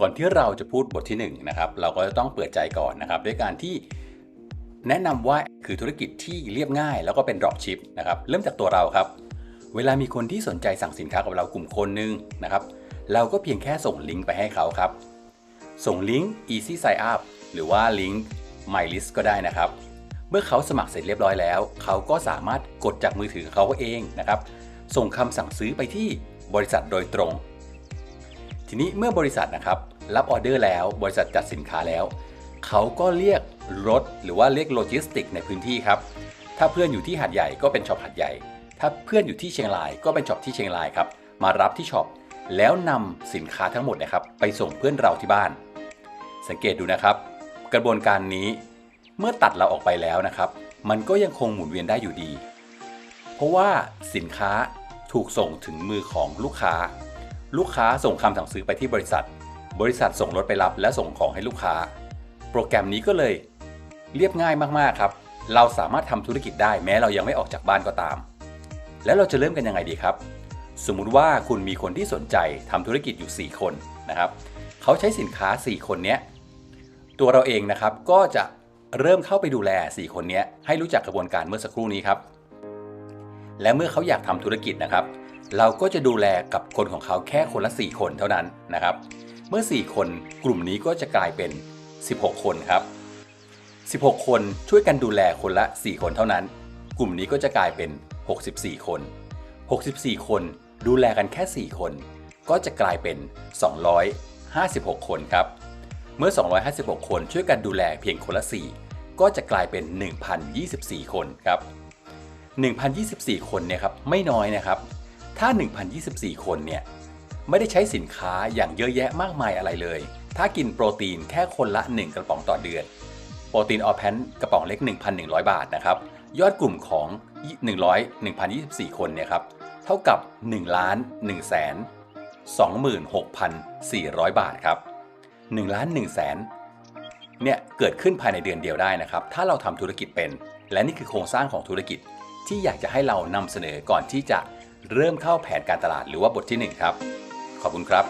ก่อนที่เราจะพูดบทที่1นะครับเราก็จะต้องเปิดใจก่อนนะครับด้วยการที่แนะนำว่าคือธุรกิจที่เรียบง่าย แล้วก็เป็น drop ship นะครับเริ่มจากตัวเราครับ เวลามีคนที่สนใจสั่งสินค้ากับเรากลุ่มคนหนึงนะครับเราก็เพียงแค่ส่งลิงก์ไปให้เขาครับ ส่งลิงก์ easy sign up หรือว่าลิงก์ my list ก็ได้นะครับ เมื่อเขาสมัครเสร็จเรียบร้อยแล้ว เขาก็สามารถกดจากมือถือเขาเองนะครับส่งคำสั่งซื้อไปที่บริษัทโดยตรง ทีนี้เมื่อบริษัทนะครับรับออเดอร์แล้วบริษัทจัดสินค้าแล้ว เขาก็เรียกรถหรือว่าเรียกโลจิสติกในพื้นที่ครับ ถ้าเพื่อนอยู่ที่หาดใหญ่ก็เป็นช็อปหาดใหญ่ ถ้าเพื่อนอยู่ที่เชียงรายก็เป็นช็อปที่เชียงรายครับ มารับที่ช็อปแล้วนำสินค้าทั้งหมดนะครับ ไปส่งเพื่อนเราที่บ้าน สังเกตดูนะครับ กระบวนการนี้เมื่อตัดเราออกไปแล้วนะครับ มันก็ยังคงหมุนเวียนได้อยู่ดี เพราะว่าสินค้าถูกส่งถึงมือของลูกค้า ลูกค้าส่งคำสั่งซื้อไปที่บริษัท บริษัทส่งรถไปรับและส่งของให้ลูกค้า โปรแกรมนี้ก็เลย เรียบง่ายมากๆครับ เราสามารถทำธุรกิจได้แม้เรายังไม่ออกจากบ้านก็ตาม แล้วเราจะเริ่มกันยังไงดีครับ สมมุติว่าคุณมีคนที่สนใจทำธุรกิจอยู่ 4 คนนะครับ เขาใช้สินค้า 4 คนนี้ตัวเราเองนะครับก็จะเริ่มเข้าไปดูแล 4 คนนี้ให้รู้จักกระบวนการเมื่อสักครู่นี้ครับ และเมื่อเขาอยากทำธุรกิจนะครับ เราก็จะดูแลกับคนของเขาแค่คนละ 4 คนเท่านั้นนะครับ เมื่อ 4 คนกลุ่มนี้ก็จะกลายเป็น 16 คนครับ 16 คนช่วยกันดูแลคนละ 4 คนเท่านั้น กลุ่มนี้ก็จะกลายเป็น 64 คน 64 คนดูแลกันแค่ 4 คน ก็จะกลายเป็น 256 คนครับ เมื่อ 256 คนช่วยกันดูแลเพียงคนละ 4 ก็จะกลายเป็น 1,024 คนครับ 1,024 คนเนี่ยครับไม่น้อยนะครับ ถ้า 1,024 คนเนี่ยไม่ได้ใช้สินค้าอย่างเยอะแยะมากมายอะไรเลย ถ้ากินโปรตีนแค่คนละ 1 กระป๋องต่อเดือน โปรตีนออแพนกระป๋องเล็ก 1,100 บาทนะครับ ยอดกลุ่มของ 100 1,024 คนเนี่ยครับ เท่ากับ 1 ล้าน1แสน26,400 บาทครับ1ล้าน1แสนเนี่ยเกิดขึ้นภายในเดือนเดียวได้นะครับ ถ้าเราทำธุรกิจเป็น และนี่คือโครงสร้างของธุรกิจที่อยากจะให้เรานำเสนอก่อนที่จะ เริ่มเข้าแผนการตลาดหรือว่าบทที่ 1 ครับ ขอบคุณครับ